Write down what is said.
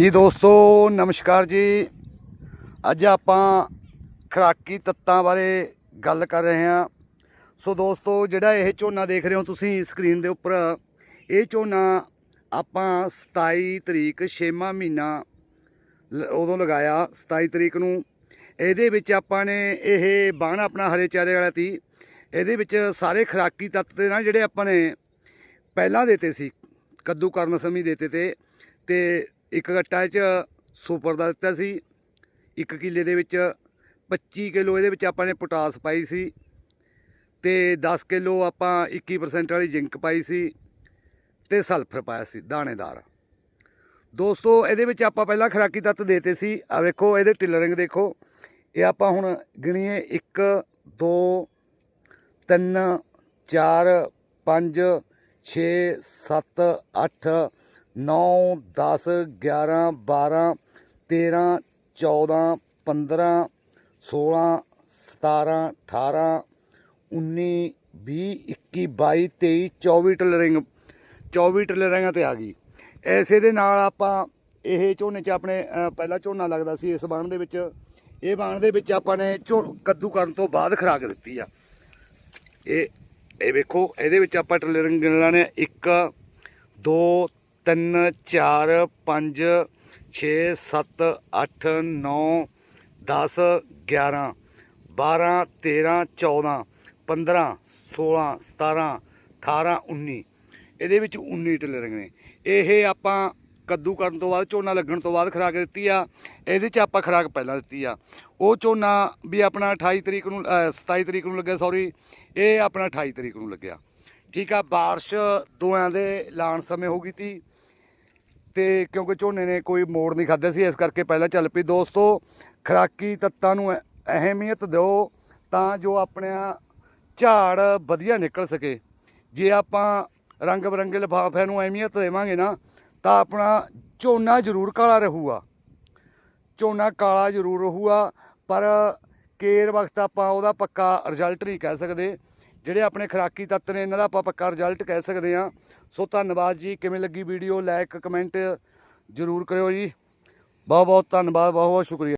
ਜੀ ਦੋਸਤੋ, ਨਮਸਕਾਰ ਜੀ। ਅੱਜ ਆਪਾਂ ਖਰਾਕੀ ਤੱਤਾਂ ਬਾਰੇ ਗੱਲ ਕਰ ਰਹੇ ਹਾਂ। ਸੋ ਦੋਸਤੋ, ਜਿਹੜਾ ਇਹ ਝੋਨਾ ਦੇਖ ਰਹੇ ਹੋ ਤੁਸੀਂ ਸਕਰੀਨ ਦੇ ਉੱਪਰ, ਇਹ ਝੋਨਾ ਆਪਾਂ 27 ਤਰੀਕ 6ਵਾਂ ਮਹੀਨਾ ਲ- ਉਦੋਂ ਲਗਾਇਆ 27 ਤਰੀਕ ਨੂੰ। ਇਹਦੇ ਵਿੱਚ ਆਪਾਂ ਨੇ ਇਹ ਬਾਣ ਆਪਣਾ ਹਰੇ ਚਾਰੇ ਵਾਲਾ ਤੀ ਇਹਦੇ ਵਿੱਚ ਸਾਰੇ ਖਰਾਕੀ ਤੱਤ ਦੇ ਨਾ ਜਿਹੜੇ ਆਪਾਂ ਨੇ ਪਹਿਲਾਂ ਦੇਤੇ ਸੀ ਕੱਦੂ ਕਰਨ ਸਮੇਂ ਦੇਤੇ ਤੇ ਤੇ ਇੱਕ ਗੱਟਾ 'ਚ ਸੁਪਰ ਦਾ ਦਿੱਤਾ ਸੀ, ਇੱਕ ਕਿੱਲੇ ਦੇ ਵਿੱਚ 25 ਕਿਲੋ, ਇਹਦੇ ਵਿੱਚ ਆਪਾਂ ਨੇ ਪੋਟਾਸ ਪਾਈ ਸੀ ਤੇ 10 ਕਿਲੋ ਆਪਾਂ 21% ਵਾਲੀ ਜ਼ਿੰਕ ਪਾਈ ਸੀ ਤੇ ਸਲਫਰ ਪਾਇਆ ਸੀ, ਦਾਣੇਦਾਰ। ਦੋਸਤੋ, ਇਹਦੇ ਵਿੱਚ ਆਪਾਂ ਪਹਿਲਾਂ ਖਰਾਕੀ ਤੱਤ ਦੇਤੇ ਸੀ ਆ ਵੇਖੋ, ਇਹਦੇ ਟਿਲਰਿੰਗ ਦੇਖੋ। ਇਹ ਆਪਾਂ ਹੁਣ ਗਿਣੀਏ 1 2 3 4 5 6 7 8 9 10 11 12 13 14 15 16 17 18 19 20 21 22 23 24 ਟਲਰਿੰਗ 24 ਟਲਰਿੰਗਾਂ ਤੇ ਆ ਗਈ। ਐਸੇ ਦੇ ਨਾਲ ਆਪਾਂ ਇਹ ਝੋਨੇ 'ਚ ਆਪਣੇ ਅ, ਪਹਿਲਾ ਝੋਨਾ ਲੱਗਦਾ ਸੀ ਇਸ ਬਾਣ ਦੇ ਵਿੱਚ। ਇਹ ਬਾਣ ਦੇ ਵਿੱਚ ਆਪਾਂ ਨੇ ਝੋ ਕੱਦੂ ਕਰਨ ਤੋਂ ਬਾਅਦ ਖਰਾਕ ਦਿੱਤੀ ਆ। ਇਹ ਇਹ ਵੇਖੋ ਇਹਦੇ ਵਿੱਚ ਆਪਾਂ ਟਲਰਿੰਗ ਗਿਣਨਾ ਨੇ 1 2 3 4 5 6 7 8 9 10 11 12 13 14 15 16 17 18 19 ਇਹਦੇ ਵਿੱਚ 19 ਟਲਰਿੰਗ ਨੇ ਇਹ ਆਪਾਂ ਕੱਦੂ ਕਰਨ ਤੋਂ ਬਾਅਦ ਝੋਨਾ ਲੱਗਣ ਤੋਂ ਬਾਅਦ ਖਰਾਕ ਦਿੱਤੀ ਆ। ਇਹਦੇ 'ਚ ਆਪਾਂ ਖਰਾਕ ਪਹਿਲਾਂ ਦਿੱਤੀ ਆ। ਉਹ ਝੋਨਾ ਵੀ ਆਪਣਾ 28 ਤਰੀਕ ਨੂੰ ਅ, 27 ਤਰੀਕ ਨੂੰ ਲੱਗਿਆ ਸੌਰੀ ਇਹ ਆਪਣਾ 28 ਤਰੀਕ ਨੂੰ ਲੱਗਿਆ। ਠੀਕ ਆ ਬਾਰਿਸ਼ ਦੋਆਂ ਦੇ ਲਾਣ ਸਮੇਂ ਹੋ ਗਈ ਤੀ। ਤੇ ਕਿਉਂਕਿ ਝੋਨੇ ਨੇ ਕੋਈ ਮੋੜ ਨਹੀਂ ਖਾਦਾ ਸੀ, ਇਸ ਕਰਕੇ ਪਹਿਲਾਂ ਚੱਲ ਪਈ। ਦੋਸਤੋ, ਖਰਾਕੀ ਤੱਤਾਂ ਨੂੰ ਅਹਿਮੀਅਤ ਦਿਓ ਤਾਂ ਜੋ ਆਪਣਾ ਝਾੜ ਵਧੀਆ ਨਿਕਲ ਸਕੇ। ਜੇ ਆਪਾਂ ਰੰਗ ਬਰੰਗੇ ਲਿਫਾਫਿਆਂ ਨੂੰ ਅਹਿਮੀਅਤ ਦੇਵਾਂਗੇ ਨਾ, ਤਾਂ ਆਪਣਾ ਝੋਨਾ ਜ਼ਰੂਰ ਕਾਲਾ ਰਹੂਗਾ। ਝੋਨਾ ਕਾਲਾ ਜ਼ਰੂਰ ਰਹੂਗਾ, ਪਰ ਕੇਰ ਵਕਤ ਆਪਾਂ ਉਹਦਾ ਪੱਕਾ ਰਿਜ਼ਲਟ ਨਹੀਂ ਕਹਿ ਸਕਦੇ। ਜਿਹੜੇ ਆਪਣੇ ਖਰਾਕੀ ਤੱਤ ਨੇ, ਇਹਨਾਂ ਦਾ ਆਪਾਂ ਪੱਕਾ ਰਿਜ਼ਲਟ ਕਹਿ ਸਕਦੇ ਹਾਂ। ਸੋ ਧੰਨਵਾਦ ਜੀ, ਕਿਵੇਂ ਲੱਗੀ ਵੀਡੀਓ ਲਾਈਕ ਕਮੈਂਟ ਜ਼ਰੂਰ ਕਰਿਓ ਜੀ। ਬਹੁਤ ਬਹੁਤ ਧੰਨਵਾਦ ਬਹੁਤ ਬਹੁਤ ਸ਼ੁਕਰੀਆ।